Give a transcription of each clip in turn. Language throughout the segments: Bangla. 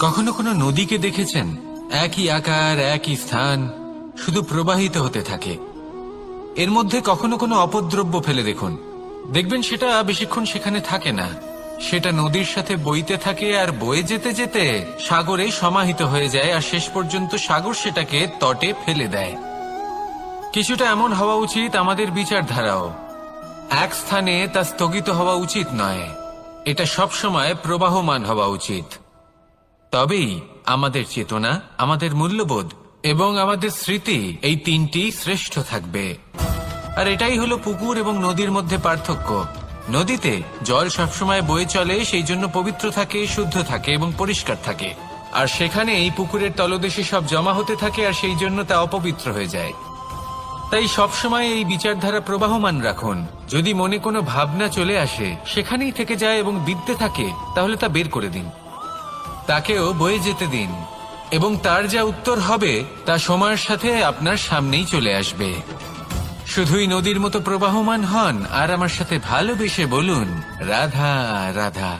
কখনো কোনো নদীকে দেখেছেন? একই আকার, একই স্থান, শুধু প্রবাহিত হতে থাকে। এর মধ্যে কখনো কোনো অপদ্রব্য ফেলে দেখুন। দেখবেন সেটা বেশিক্ষণ সেখানে থাকে না। সেটা নদীর সাথে বইতে থাকে আর বয়ে যেতে যেতে সাগরে সমাহিত হয়ে যায় আর শেষ পর্যন্ত সাগর সেটাকে তটে ফেলে দেয়। কিছুটা এমন হওয়া উচিত আমাদের বিচারধারাও। এক স্থানে তা স্থগিত হওয়া উচিত নয়। এটা সবসময় প্রবাহমান হওয়া উচিত। তবেই আমাদের চেতনা, আমাদের মূল্যবোধ এবং আমাদের স্মৃতি এই তিনটি শ্রেষ্ঠ থাকবে। আর এটাই হলো পুকুর এবং নদীর মধ্যে পার্থক্য। নদীতে জল সবসময় বয়ে চলে, সেই জন্য পবিত্র থাকে, শুদ্ধ থাকে এবং পরিষ্কার থাকে। আর সেখানে এই পুকুরের তলদেশে সব জমা হতে থাকে আর সেই জন্য তা অপবিত্র হয়ে যায়। তাই সবসময় এই বিচারধারা প্রবাহমান রাখুন। যদি মনে কোনো ভাবনা চলে আসে, সেখানেই থেকে যায় এবং বিদ্যে থাকে, তাহলে তা বের করে দিন। তাকেও বয়ে যেতে দিন, এবং তার যা উত্তর হবে তা সময়ের সাথে আপনার সামনেই চলে আসবে। শুধুই নদীর মতো প্রবাহমান হন, আর আমার সাথে ভালোবেসে বলুন, রাধা রাধা।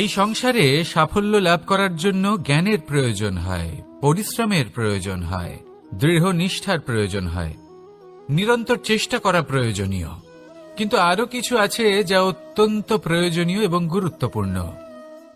এই সংসারে সাফল্য লাভ করার জন্য জ্ঞানের প্রয়োজন হয়, পরিশ্রমের প্রয়োজন হয়, দৃঢ় নিষ্ঠার প্রয়োজন হয়, নিরন্তর চেষ্টা করা প্রয়োজনীয়। কিন্তু আরও কিছু আছে যা অত্যন্ত প্রয়োজনীয় এবং গুরুত্বপূর্ণ।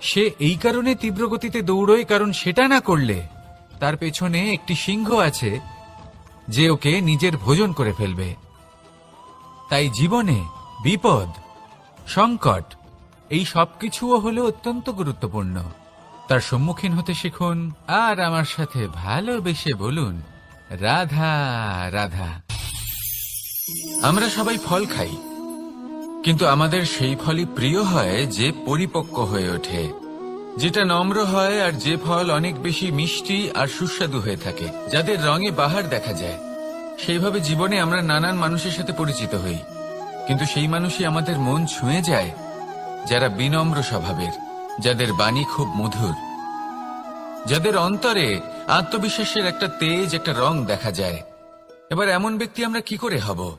সে এই কারণে তীব্র গতিতে দৌড়য় কারণ সেটা না করলে তার পেছনে একটি সিংহ আছে যে ওকে নিজের ভোজন করে ফেলবে। তাই জীবনে বিপদ, সংকট, এই সবকিছুও হলো অত্যন্ত গুরুত্বপূর্ণ। তার সম্মুখীন হতে শিখুন আর আমার সাথে ভালোবেসে বলুন, রাধা রাধা। আমরা সবাই ফল খাই। কিন্তু আমাদের সেই ফলই প্রিয় হয় যে পরিপক্ক হয়ে ওঠে। যেটা নম্র হয় আর যে ফল অনেক বেশি মিষ্টি আর সুস্বাদু হয়ে থাকে, যাদের রঙে বাহার দেখা যায়। সেইভাবে জীবনে আমরা নানান মানুষের সাথে পরিচিত হই। কিন্তু সেই মানুষই আমাদের মন ছুঁয়ে যায়, যারা বিনম্র স্বভাবের, যাদের বাণী খুব মধুর। যাদের অন্তরে আত্মবিশ্বাসের একটা তেজ, একটা রং দেখা যায়। এবার এমন ব্যক্তি আমরা কি করে হব?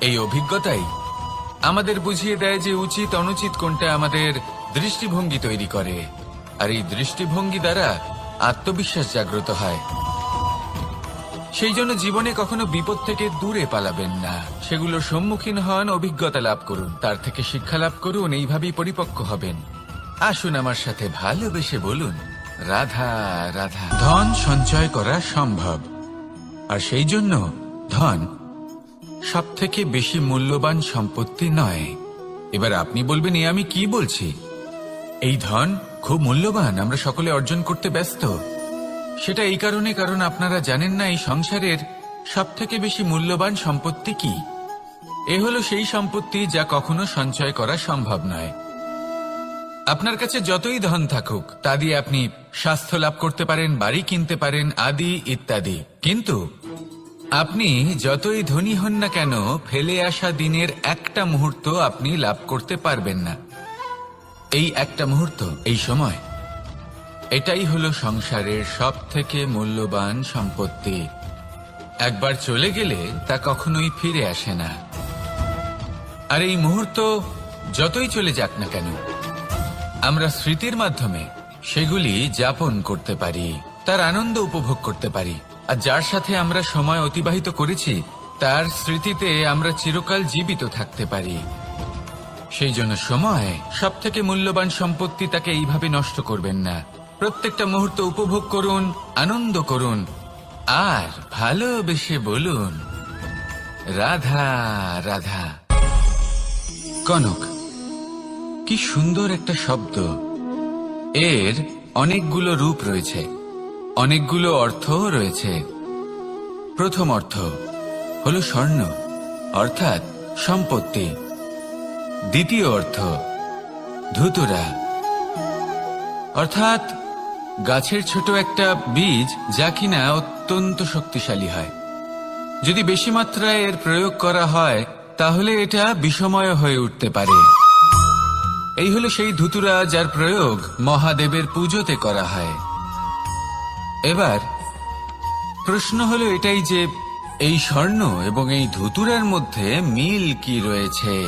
এই অভিজ্ঞতাই আমাদের বুঝিয়ে দেয় যে উচিত অনুচিত কোনটা আমাদের দৃষ্টিভঙ্গি তৈরি করে। আর এই দৃষ্টিভঙ্গি দ্বারা আত্মবিশ্বাস জাগ্রত হয়। সেই জন্য জীবনে কখনো বিপদ থেকে দূরে পালাবেন না। সেগুলোর সম্মুখীন হন, অভিজ্ঞতা লাভ করুন, তার থেকে শিক্ষা লাভ করুন, এইভাবেই পরিপক্ক হবেন। আসুন আমার সাথে ভালোবেসে বলুন, রাধা রাধা। ধন সঞ্চয় করা সম্ভব। আর সেই জন্য ধন সব থেকে বেশি মূল্যবান সম্পত্তি নয়। এবার আপনি বলবেন, এ আমি কি বলছি? এই ধন খুব মূল্যবান, আমরা সকলে অর্জন করতে ব্যস্ত। সেটা এই কারণে, কারণ আপনারা জানেন না, এই সংসারের সব থেকে বেশি মূল্যবান সম্পত্তি কি। এ হলো সেই সম্পত্তি যা কখনো সঞ্চয় করা সম্ভব নয়। আপনার কাছে যতই ধন থাকুক, তা দিয়ে আপনি স্বাস্থ্য লাভ করতে পারেন, বাড়ি কিনতে পারেন, আদি ইত্যাদি। কিন্তু আপনি যতই ধনী হন না কেন, ফেলে আসা দিনের একটা মুহূর্ত আপনি লাভ করতে পারবেন না। এই একটা মুহূর্ত, এই সময়, এটাই হলো সংসারের সব থেকে মূল্যবান সম্পত্তি। একবার চলে গেলে তা কখনোই ফিরে আসে না। আর এই মুহূর্ত যতই চলে যাক না কেন, আমরা স্মৃতির মাধ্যমে সেগুলি যাপন করতে পারি, তার আনন্দ উপভোগ করতে পারি। আর যার সাথে আমরা সময় অতিবাহিত করেছি, তার স্মৃতিতে আমরা চিরকাল জীবিত থাকতে পারি। সেই জন্য সময় সব থেকে মূল্যবান সম্পত্তি তাকে এইভাবে নষ্ট করবেন না। প্রত্যেকটা মুহূর্ত উপভোগ করুন, আনন্দ করুন, আর ভালোবেসে বলুন, রাধা রাধা। কনক, কি সুন্দর একটা শব্দ। এর অনেকগুলো রূপ রয়েছে। অনেকগুলো অর্থও রয়েছে। প্রথম অর্থ হল স্বর্ণ, অর্থাৎ সম্পত্তি। দ্বিতীয় অর্থ ধুতুরা, অর্থাৎ গাছের ছোট একটা বীজ যা কিনা অত্যন্ত শক্তিশালী হয়। যদি বেশি মাত্রায় এর প্রয়োগ করা হয়, তাহলে এটা বিষময় হয়ে উঠতে পারে। এই হলো সেই ধুতুরা যার প্রয়োগ মহাদেবের পুজোতে করা হয়। এবার, প্রশ্ন হলো এটাই যে এই স্বর্ণ এবং এই ধুতুরার মধ্যে মিল কি রয়েছে?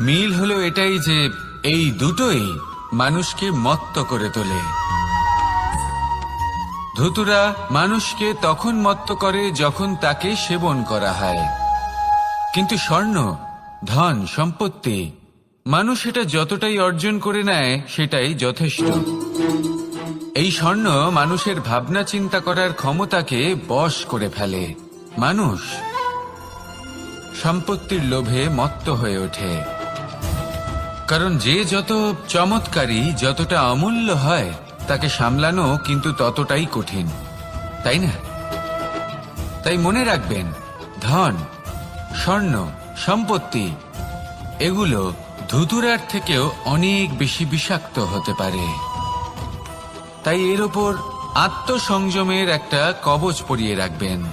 মিল হলো এটাই যে এই দুটোই মানুষকে মত্ত করে তোলে। ধুতুরা মানুষকে তখন মত্ত করে যখন তাকে সেবন করা হয়। কিন্তু স্বর্ণ, ধন, সম্পত্তি, মানুষ এটা যতটাই অর্জন করে নেয়, সেটাই যথেষ্ট। এই স্বর্ণ মানুষের ভাবনা চিন্তা করার ক্ষমতাকে বশ করে ফেলে। মানুষ সম্পত্তির লোভে মত্ত হয়ে ওঠে। কারণ যে যত চমৎকারী, যতটা অমূল্য হয়, তাকে সামলানো কিন্তু ততটাই কঠিন। তাই না? তাই মনে রাখবেন, ধন, স্বর্ণ, সম্পত্তি, এগুলো ধুতুরার থেকেও অনেক বেশি বিষাক্ত হতে পারে। তাই এর ওপর আত্মসংযমের একটা কবচ পরিয়ে রাখবেন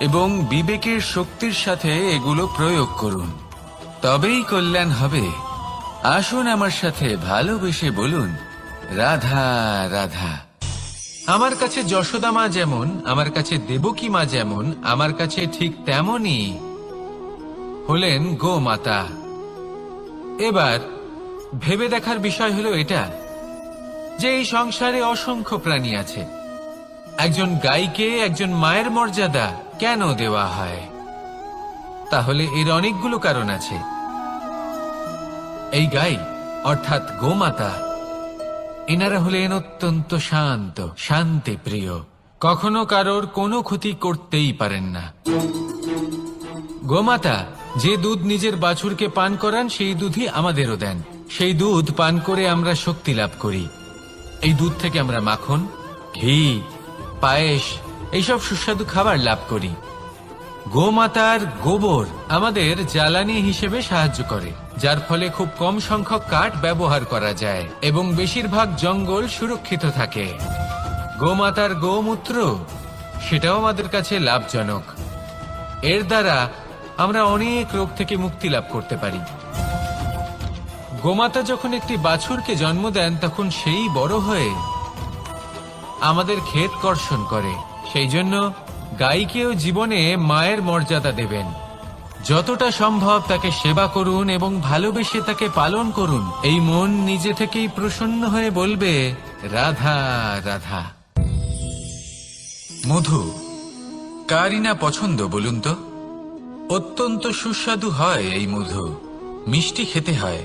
এবং বিবেকের শক্তির সাথে এগুলো প্রয়োগ করুন। তবেই কল্যাণ হবে। আসুন আমার সাথে ভালোবেসে বলুন, রাধা রাধা। আমার কাছে যশোদা মা যেমন, আমার কাছে দেবকী মা যেমন, আমার কাছে ঠিক তেমনই হলেন গোমাতা এবার ভেবে দেখার বিষয় হলো এটা। যে এই সংসারে অসংখ্য প্রাণী আছে। একজন গাইকে একজন মায়ের মর্যাদা কেন দেওয়া হয়? তাহলে এর অনেকগুলো কারণ আছে। এই গাই, অর্থাৎ গোমাতা, এনারা হলেন অত্যন্ত শান্ত, শান্তি প্রিয়। কখনো কারোর কোনো ক্ষতি করতেই পারেন না। গোমাতা, যে দুধ নিজের বাছুরকে পান করান, সেই দুধই আমাদেরও দেন। সেই দুধ পান করে আমরা শক্তি লাভ করি। এই দুধ থেকে আমরা মাখন, ঘি, পায়েস, এইসব সুস্বাদু খাবার লাভ করি। গোমাতার গোবর আমাদের জ্বালানি হিসেবে সাহায্য করে, যার ফলে খুব কম সংখ্যক কাঠ ব্যবহার করা যায় এবং বেশিরভাগ জঙ্গল সুরক্ষিত থাকে। গোমাতার গোমূত্র, সেটাও আমাদের কাছে লাভজনক। এর দ্বারা আমরা অনেক রোগ থেকে মুক্তি লাভ করতে পারি। গোমাতা যখন একটি বাছুরকে জন্ম দেন, তখন সেই বড় হয়ে আমাদের ক্ষেত কর্ষণ করে। সেই জন্য গাইকেও জীবনে মায়ের মর্যাদা দেবেন। যতটা সম্ভব তাকে সেবা করুন এবং ভালোবেসে তাকে পালন করুন। এই মন নিজে থেকেই প্রসন্ন হয়ে বলবে, রাধা রাধা। মধু, কারই না পছন্দ বলুন তো? অত্যন্ত সুস্বাদু হয় এই মধু। মিষ্টি খেতে হয়।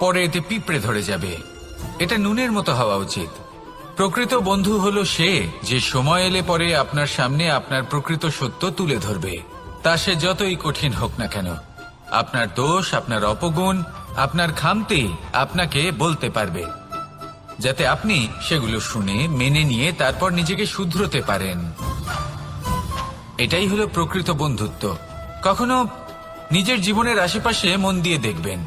পরে এতে পিঁপড়ে ধরে যাবে। এটা নুনের মতো হওয়া উচিত। প্রকৃত বন্ধু হলো সে যে সময় এলে পরে আপনার সামনে আপনার প্রকৃত সত্য তুলে ধরবে। তা সে যতই কঠিন হোক না কেন। আপনার দোষ, আপনার অপগুণ, আপনার খামতি আপনাকে বলতে পারবে। যাতে আপনি সেগুলো শুনে, মেনে নিয়ে তারপর নিজেকে শুধরতে পারেন। এটাই হলো প্রকৃত বন্ধুত্ব। কখনো নিজের জীবনের আশেপাশে মন দিয়ে দেখবেন।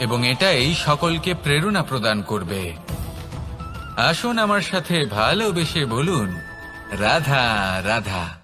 এবং এটাই সকলকে প্রেরণা প্রদান করবে। আসুন আমার সাথে ভালোবেসে বলুন। রাধা রাধা।